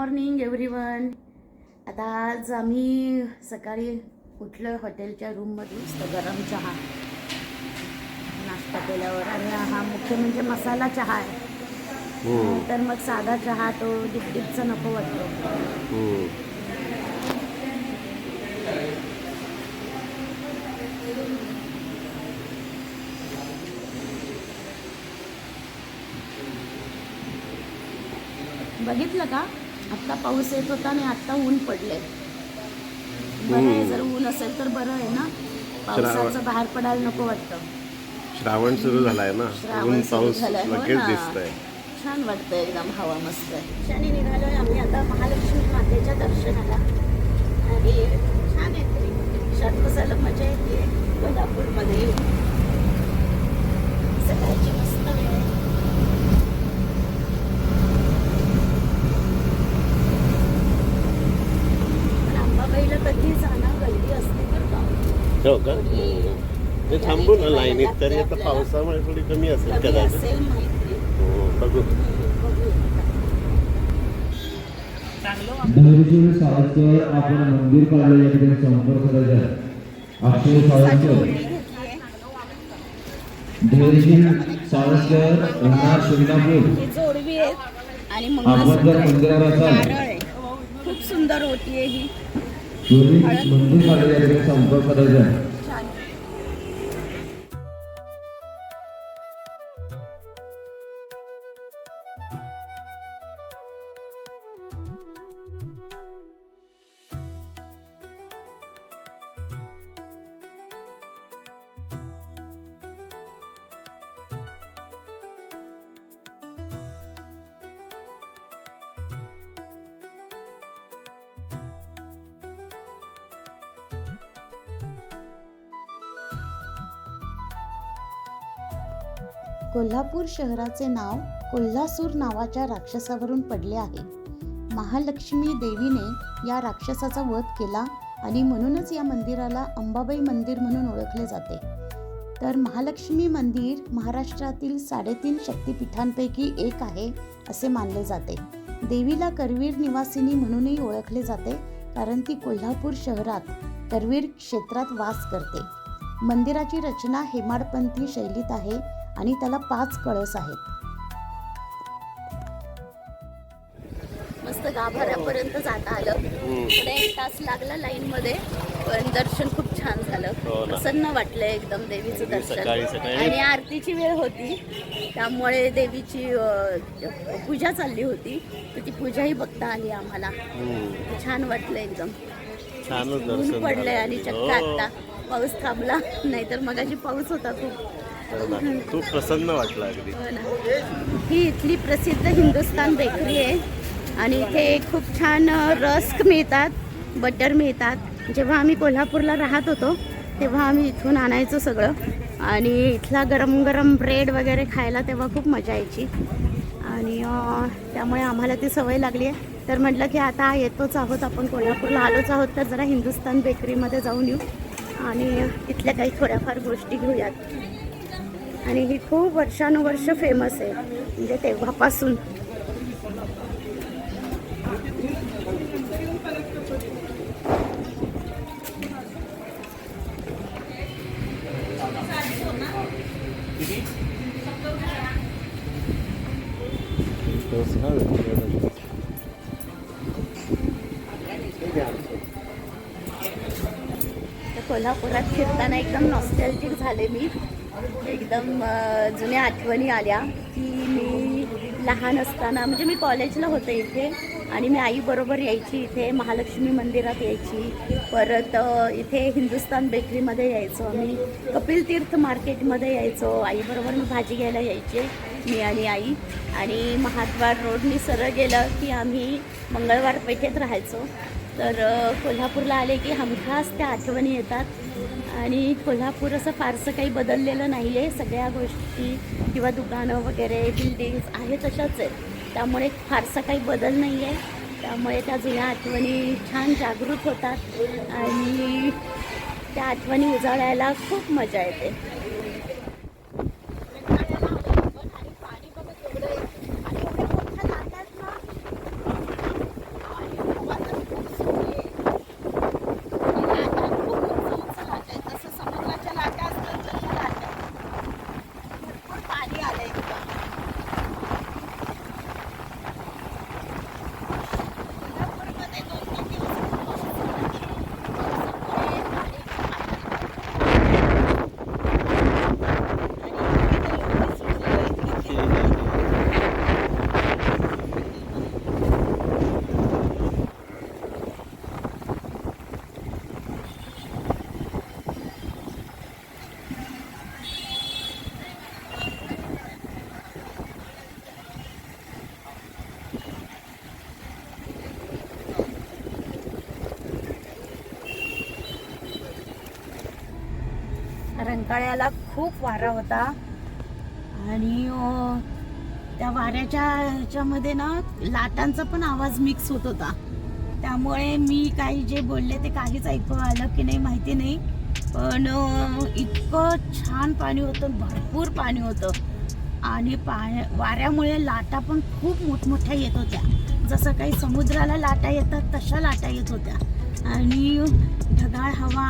Morning everyone आता आज आम्ही सकाळी उठलो हॉटेलच्या रूममधून तर गरम चहा. नाश्ता केल्यावर. आणि हा मुख्य म्हणजे मसाला चहा आहे. तर मग साधा चहा तो डिपडिपचा नको वाटतो. बघितलं का? आत्ता पाऊस येत होता आणि आत्ता ऊन पडले बरं आहे जर ऊन असेल तर बरं आहे ना? पावसाचं बाहेर पडायला नको वाटतं. श्रावण सुरू झालाय ना? श्रावण ऊन सुरू पाऊस झालाय, हो लगेच. दिसतंय. छान वाटतं एकदम हवा मस्त आहे. आणि निघालोय आम्ही आता महालक्ष्मी मातेच्या दर्शनाला. आणि छान तरी शात मजा येते. कोल्हापूरमध्ये येऊन. सकाळची मस्त वेळ आहे पण अंबाबाईला कधी जाणं गर्दी असते बरं का हो का ते तरी आता पावसामुळे थोडी कमी असेल कदाचित. हो, बघू. आपण मंदिर काढलं या ठिकाणी संपर्क करायचा. अक्षय राहणार आपण जर असाल. खूप सुंदर होती आहे ही मंदिर काढलं या ठिकाणी संपर्क करायचा कोल्हापूर शहराचे नाव कोल्हासूर नावाच्या राक्षसावरून पडले आहे. महालक्ष्मी देवीने या राक्षसाचा वध केला आणि म्हणूनच या मंदिराला अंबाबाई मंदिर म्हणून ओळखले जाते. तर महालक्ष्मी मंदिर महाराष्ट्रातील साडेतीन शक्तिपीठांपैकी एक आहे असे मानले जाते. देवीला करवीर निवासिनी म्हणूनही ओळखले जाते कारण ती कोल्हापूर शहरात करवीर क्षेत्रात वास करते. मंदिराची रचना हेमाडपंथी शैलीत आहे आणि त्याला पाच कळस आहेत. मस्त गाभाऱ्यापर्यंत जाता आलं. पुढे एक तास लागला लाईन मध्ये पण दर्शन खूप छान हो झालं ना. प्रसन्न वाटलं एकदम देवीचं दर्शन. आणि आरतीची वेळ होती. त्यामुळे देवीची पूजा चालली होती. तर ती पूजाही बघता आली आम्हाला. छान वाटलं एकदम. दर्शन पडलंय. आणि चक्क हो, आता. पाऊस थांबला नाहीतर मगाशी पाऊस होता खूप. हो. खूप प्रसन्न वाटलं अगदी. हो. ही इथली प्रसिद्ध हिंदुस्तान बेकरी आहे आणि इथे खूप छान रस्क मिळतात बटर मिळतात. जेव्हा आम्ही कोल्हापूरला राहत होतो तेव्हा आम्ही इथून आणायचो सगळं. आणि इथला गरम गरम ब्रेड वगैरे खायला तेव्हा खूप मजा यायची. आणि त्यामुळे आम्हाला ती सवय लागली आहे. तर म्हटलं की आता येतोच आहोत आपण कोल्हापूरला आलोच आहोत तर जरा हिंदुस्तान बेकरीमध्ये जाऊन येऊ. आणि तिथल्या काही थोड्याफार गोष्टी घेऊयात. आणि ही खूप वर्षानुवर्ष फेमस आहे. म्हणजे तेव्हापासून. कोल्हापुरात फिरताना एकदम नॉस्टॅल्जिक झाले मी. एकदम जुन्या आठवणी आल्या की मी लहान असताना म्हणजे मी कॉलेजला होते इथे आणि मी आईबरोबर यायची इथे महालक्ष्मी मंदिरात यायची. परत इथे हिंदुस्तान बेकरीमध्ये यायचो आम्ही. कपिल तीर्थ मार्केटमध्ये यायचो. आईबरोबर मी भाजी घ्यायला यायचे मी आणि आई. आणि महाद्वार रोडनी सरळ गेलं की आम्ही मंगळवार पेठेत राहायचो. तर कोल्हापूरला आले की हमखास त्या आठवणी येतात. आणि कोल्हापूर असं फारसं काही बदललेलं नाही आहे सगळ्या गोष्टी किंवा दुकानं वगैरे बिल्डिंग्स आहे तशाच आहेत. त्यामुळे फारसा काही बदल नाही आहे त्यामुळे त्या जुन्या आठवणी छान जागृत होतात. आणि त्या आठवणी उजाळायला खूप मजा येते. रंकाळ्याला खूप वारा होता. आणि त्या वाऱ्याच्या ह्याच्यामध्ये ना लाटांचा पण आवाज मिक्स होत होता. त्यामुळे मी काही जे बोलले ते काहीच ऐकू आलं की नाही माहिती नाही. पण इतकं छान पाणी होतं भरपूर पाणी होतं. आणि पाण्या वाऱ्यामुळे लाटा पण खूप मोठमोठ्या येत होत्या. जसं काही समुद्राला लाटा येतात तशा लाटा येत होत्या. आणि ढगाळ हवा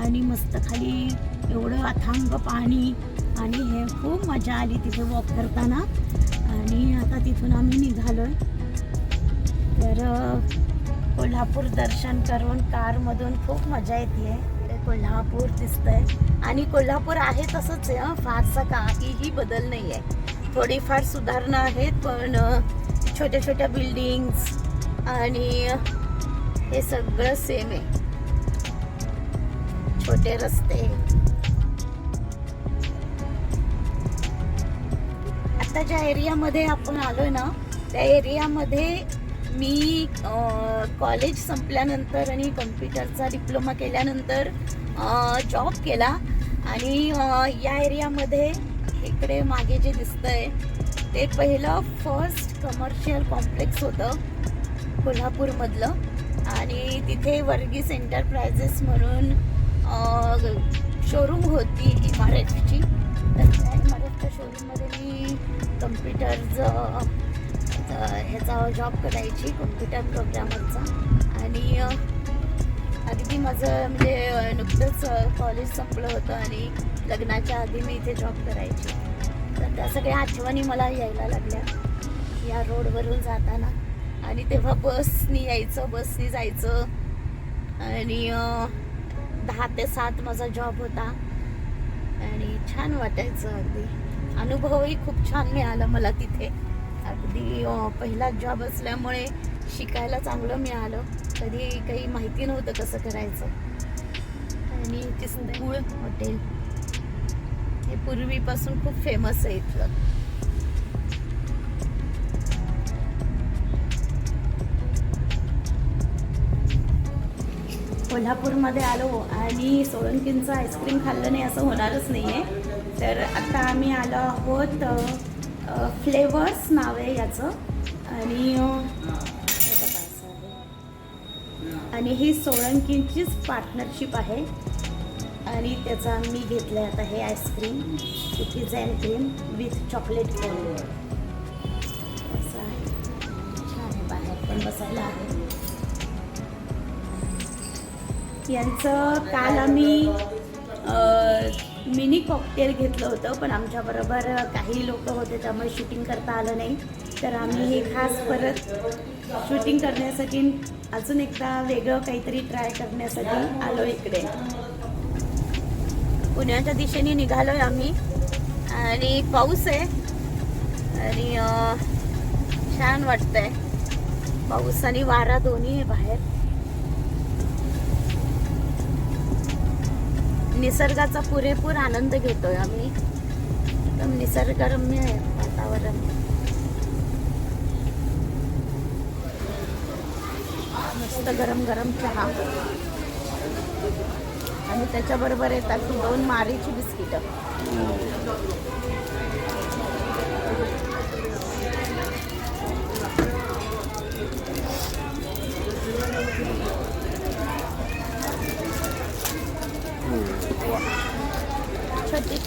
आणि मस्त खाली एवढं अथांग पाणी आणि हे खूप मजा आली तिथे वॉक करताना. आणि आता तिथून आम्ही निघालोय. तर कोल्हापूर दर्शन करून कारमधून खूप मजा येते ते कोल्हापूर दिसतंय. आणि कोल्हापूर आहे तसंच आहे हं. फारसा काहीही बदल नाही आहे थोडीफार सुधारणा आहेत पण छोट्या छोट्या बिल्डिंग्स आणि हे सगळं सेम आहे. छोटे रस्ते. आता ज्या एरियामध्ये आपण आलोय ना त्या एरियामध्ये मी कॉलेज संपल्यानंतर आणि कम्प्युटरचा डिप्लोमा केल्यानंतर जॉब केला. आणि या एरियामध्ये इकडे मागे जे दिसतंय ते पहिलं फर्स्ट कमर्शियल कॉम्प्लेक्स होतं कोल्हापूरमधलं. आणि तिथे वर्गीस एंटरप्रायझेस म्हणून शोरूम होती इमारतची. तर त्या इमारतच्या शोरूममध्ये मी कम्प्युटरचं ह्याचा जॉब करायची कम्प्युटर प्रोग्रामरचा आणि अगदी माझं म्हणजे नुकतंच कॉलेज संपलं होतं आणि लग्नाच्या आधी मी इथे जॉब करायची. तर त्या सगळ्या आठवणी मला यायला लागल्या. या रोडवरून जाताना. आणि तेव्हा बसनी यायचं बसनी जायचं. आणि दहा ते सात माझा जॉब होता. आणि छान वाटायचं अगदी. अनुभवही खूप छान मिळाला मला तिथे. अगदी पहिला जॉब असल्यामुळे शिकायला चांगलं मिळालं. कधी काही माहिती नव्हतं कसं करायचं. आणि चिस्तूळ हॉटेल हे पूर्वीपासून खूप फेमस आहे इथलं. कोल्हापूरमध्ये आलो आणि सोळंकींचं आईस्क्रीम खाल्लं नाही असं होणारच नाही आहे तर आता आम्ही आलो आहोत फ्लेवर्स नाव आहे याचं. आणि आणि ही सोळंकींचीच पार्टनरशिप आहे. आणि त्याचा मी घेतलं आहे आता हे ice cream cookies and cream with chocolate flavour असं आहे. छान आहे बाहेर पण बसायला आहे. यांचं काल आम्ही मिनी कॉकटेल घेतलं होतं पण आमच्याबरोबर काही लोक होते त्यामुळे शूटिंग करता आलं नाही. तर आम्ही हे खास परत शूटिंग करण्यासाठी अजून एकदा वेगळं काहीतरी ट्राय करण्यासाठी आलो इकडे. पुण्याच्या दिशेने निघालोय आम्ही. आणि पाऊस आहे. आणि छान वाटतंय. पाऊस आणि वारा दोन्ही आहे बाहेर. निसर्गाचा पुरेपूर आनंद घेतोय आम्ही. एकदम निसर्गरम्य आहे वातावरण. मस्त गरम गरम चहा. आणि त्याच्याबरोबर येतात दोन मारीची बिस्किटं. हो.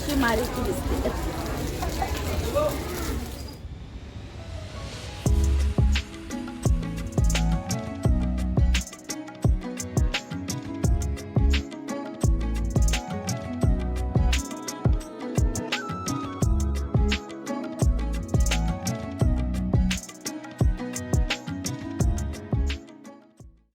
छोटीशी मारीची बिस्किटं